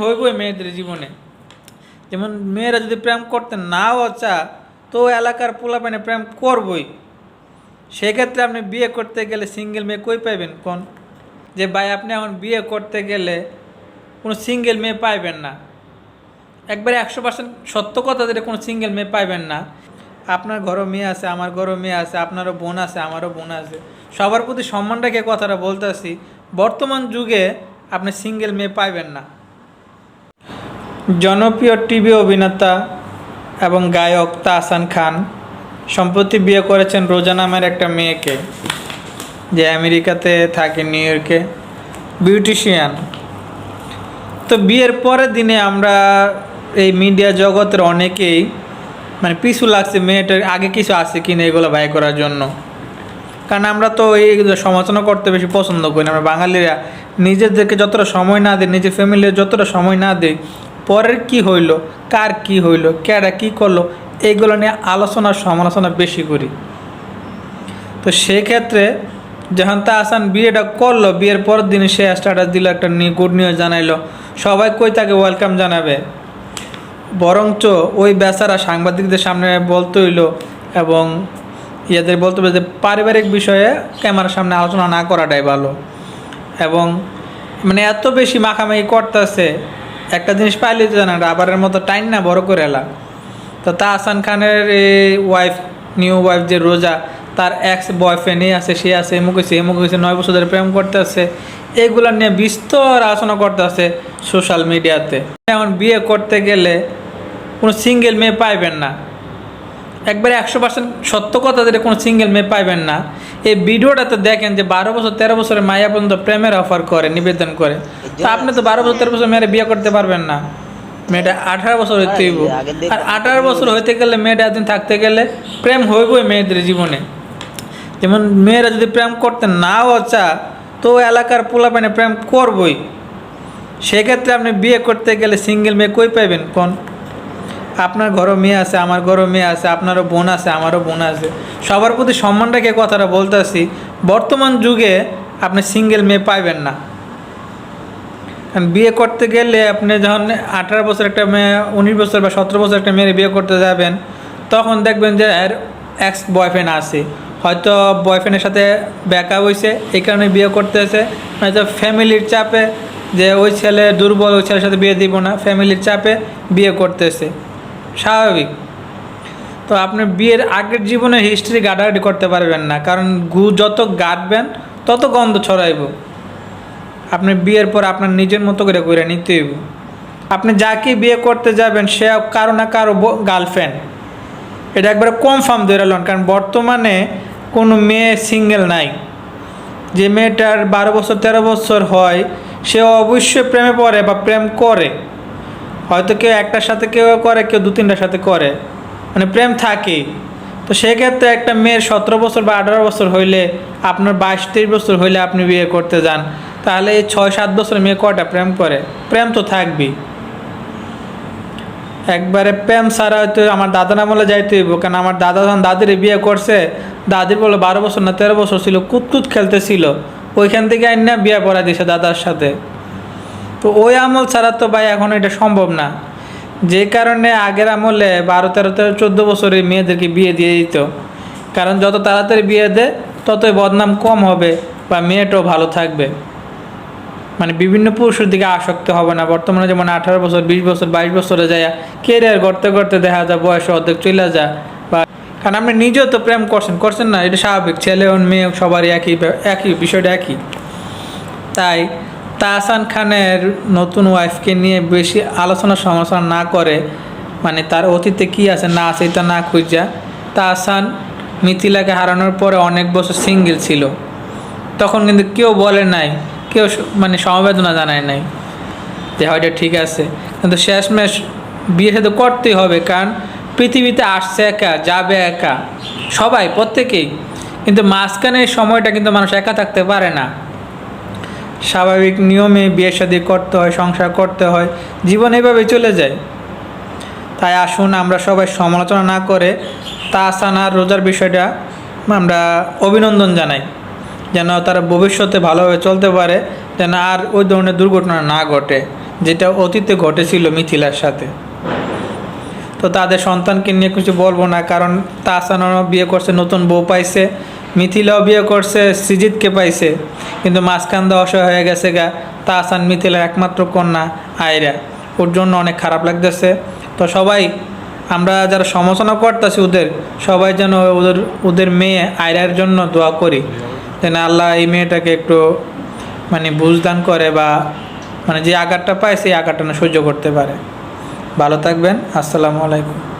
হইবই মেয়েদের জীবনে। যেমন মেয়েরা যদি প্রেম করতে নাও চা তো এলাকার পোলাপানে প্রেম করবই। সেক্ষেত্রে আপনি বিয়ে করতে গেলে সিঙ্গেল মেয়ে কই পাইবেন কোন? যে ভাই, আপনি এখন বিয়ে করতে গেলে কোনো সিঙ্গেল মেয়ে পাইবেন না। একবারে একশো পার্সেন্ট সত্য কথা যেটা, কোনো সিঙ্গেল মেয়ে পাইবেন না। আপনার ঘরও মেয়ে আছে, আমার ঘরও মেয়ে আছে, আপনারও বোন আছে, আমারও বোন আছে। সবার প্রতি সম্মান রেখে কথাটা বলতেছি। বর্তমান যুগে আপনি সিঙ্গেল মেয়ে পাইবেন না। জনপ্রিয় টিভি অভিনেতা এবং গায়ক তাহসান খান সম্প্রতি বিয়ে করেছেন রোজা নামের একটা মেয়েকে, যে আমেরিকাতে থাকে নিউ ইয়র্কে, বিউটিশিয়ান। তো বিয়ের পরের দিনে আমরা এই মিডিয়া জগতের অনেকেই মানে পিছু লাগছে মেয়েটার, আগে কিছু আছে কি না এগুলো বাই করার জন্য। কারণ আমরা তো এই সমালোচনা করতে বেশি পছন্দ করি আমরা বাঙালিরা নিজেদেরকে যতটা সময় না দিই, নিজের ফ্যামিলির যতটা সময় না দিই পরের কি হইল, কার কি হইল ক্যারা কি করল এইগুলো নিয়ে আলোচনা, সমালোচনা বেশি করি। তো সেক্ষেত্রে যখন তা আসান বিয়েটা করল, বিয়ের পরের দিনে সে স্ট্যাটাস দিল, একটা গুড নিউজ জানাইলো। সবাই কই তাকে ওয়েলকাম জানাবে? বরঞ্চ ওই বেচারা সাংবাদিকদের সামনে বলতে হইল এবং ইয়াদের বলতে হবে যে পারিবারিক বিষয়ে ক্যামেরার সামনে আলোচনা না করাটাই ভালো। এবং মানে এত বেশি মাখামাখি করতেছে একটা জিনিস পাইলে তো জানা রাবারের মতো টাইন না, বড় করে এলা। তো তা আসান খানের ওয়াইফ নিউ ওয়াইফ যে রোজা, তার এক্স বয়ফ্রেন্ডই আছে, সে আছে, এমুক হয়েছে এমুক হয়েছে নয় বছর ধরে প্রেম করতে আছে এগুলো নিয়ে বিস্তর আলোচনা করতে আছে সোশ্যাল মিডিয়াতে এখন বিয়ে করতে গেলে কোনো সিঙ্গেল মেয়ে পাইবেন না। একবারে একশো পার্সেন্ট সত্য কথা যেটা কোনো সিঙ্গেল মেয়ে পাইবেন না। এই ভিডিওটাতে দেখেন যে বারো বছর তেরো বছরের মায়া পর্যন্ত প্রেমের অফার করে নিবেদন করে। তো আপনি তো বারো বছর তেরো বছর মেয়েরা বিয়ে করতে পারবেন না। মেয়েটা আঠারো বছর হইতে হইব। আর আঠারো বছর হইতে গেলে মেয়েটা একদিন থাকতে গেলে প্রেম হইবই মেয়েদের জীবনে। যেমন মেয়েরা যদি প্রেম করতে নাও চা তো এলাকার পোলাপানে প্রেম করবই। সেক্ষেত্রে আপনি বিয়ে করতে গেলে সিঙ্গেল মেয়ে কই পাইবেন? কোন? আপনার ঘরও মেয়ে আছে, আমার ঘরও মেয়ে আছে, আপনারও বোন আছে, আমারও বোন আছে। সবার প্রতি সম্মান রেখে কথাটা বলতেছি, বর্তমান যুগে আপনি সিঙ্গেল মেয়ে পাইবেন না। বিয়ে করতে গেলে আপনি যখন আঠারো বছর একটা মেয়ে, উনিশ বছর বা সতেরো বছর একটা মেয়ের বিয়ে করতে যাবেন, তখন দেখবেন যে এর এক্স বয়ফ্রেন্ড আছে। হয়তো বয়ফ্রেন্ডের সাথে ব্যাকা হয়েছে এই কারণে বিয়ে করতেছে। হয়তো ফ্যামিলির চাপে যে ওই ছেলে দুর্বল, ওই ছেলের সাথে বিয়ে দিব না ফ্যামিলির চাপে বিয়ে করতেছে। স্বাভাবিক। তো আপনি বিয়ের আগের জীবনে হিস্ট্রি গাডাগাডি করতে পারবেন না, কারণ গু যত গাঁটবেন তত গন্ধ ছড়াইব। আপনি বিয়ের পর আপনার নিজের মতো করে করে নিতে হইব। আপনি যাকে বিয়ে করতে যাবেন, সে কারও না কারও গার্লফ্রেন্ড এটা একবারে কনফার্ম ধরে লন, কারণ বর্তমানে কোনো মেয়ে সিঙ্গেল নাই। যে মেয়েটার বারো বছর, তেরো বছর হয়, সে অবশ্যই প্রেমে পড়ে বা প্রেম করে। হয়তো কেউ একটার সাথে কেউ করে, কেউ দু তিনটার সাথে করে। মানে প্রেম থাকে। তো সেক্ষেত্রে একটা মেয়ের সতেরো বছর বা আঠারো বছর হইলে, আপনার বাইশ তেইশ বছর হইলে আপনি বিয়ে করতে যান। তাহলে এই ছয় সাত বছর মেয়ে কয়টা প্রেম করে? প্রেম তো থাকবেই। একবারে প্রেম ছাড়া হয়তো আমার দাদার বলে যাইতে হইব, কারণ আমার দাদা যখন দাদির বিয়ে করছে, দাদির বলে বারো বছর না তেরো বছর ছিল, কুতকুত খেলতেছিল। ওইখান থেকে আইন না বিয়ে পড়া দিয়েছে দাদার সাথে। তো ওই আমল ছাড়া তো ভাই এখন এটা সম্ভব না। যে কারণে আগের আমলে বারো, তেরো তেরো, চোদ্দ বছরে মেয়েদেরকে বিয়ে দিয়ে দিত। কারণ যত তাড়াতাড়ি বিয়ে দেয় ততই বদনাম কম হবে বা মেয়েটাও ভালো থাকবে। মানে বিভিন্ন পুরুষের দিকে আসক্ত হবে না। বর্তমানে যেমন আঠারো বছর, বিশ বছর, বাইশ বছরে যায় কেরিয়ার করতে করতে দেখা যায় বয়স অর্ধেক চলে যায়। বা কারণ আপনি নিজেও তো প্রেম করছেন করছেন না, এটা স্বাভাবিক। ছেলে, মেয়ে সবারই একই একই, বিষয়টা একই। তাই তাহসান খানের নতুন ওয়াইফকে নিয়ে বেশি আলোচনা সমালোচনা না করে মানে তার অতীতে কি আছে না আছে এটা না খুঁজা তাহসান মিথিলাকে হারানোর পরে অনেক বছর সিঙ্গেল ছিল। তখন কিন্তু কেউ বলে নাই, কেউ মানে সমবেদনা জানায় নাই যে হয়তো ঠিক আছে। কিন্তু শেষমেশ বিয়ে সাথে করতেই হবে, কারণ পৃথিবীতে আসছে একা, যাবে একা, সবাই, প্রত্যেকেই। কিন্তু মাঝখানে সময়টা কিন্তু মানুষ একা থাকতে পারে না। স্বাভাবিক নিয়মে বিয়ে শাদী করতে হয়, সংসার করতে হয়, জীবন এভাবে চলে যায়। তাই আসুন আমরা সবাই সমালোচনা না করে তাহসান রোজার বিষয়টা আমরা অভিনন্দন জানাই, যেন তারা ভবিষ্যতে ভালোভাবে চলতে পারে, যেন আর ওই ধরনের দুর্ঘটনা না ঘটে, যেটা অতীতে ঘটেছিল মিথিলার সাথে। তো তাদের সন্তানকে নিয়ে কিছু বলব না, কারণ তাসানও বিয়ে করছে, নতুন বউ পাইছে মিথিলাও বিয়ে করছে, সিজিতকে পাইছে। কিন্তু মাঝখান দিয়ে অসহায় হয়ে গেছে গা তাসান মিথিলার একমাত্র কন্যা আয়রা। ওর জন্য অনেক খারাপ লাগতেছে। তো সবাই, আমরা যারা সমালোচনা করতেছি ওদের, সবাই যেন ওদের ওদের মেয়ে আয়রার জন্য দোয়া করি। যেন আল্লাহ এই মেয়েটাকে একটু মানে বুঝদান করে বা মানে যে আঘাতটা পায়, সেই আঘাতটা না সহ্য করতে পারে। ভালো থাকবেন। আসসালামু আলাইকুম।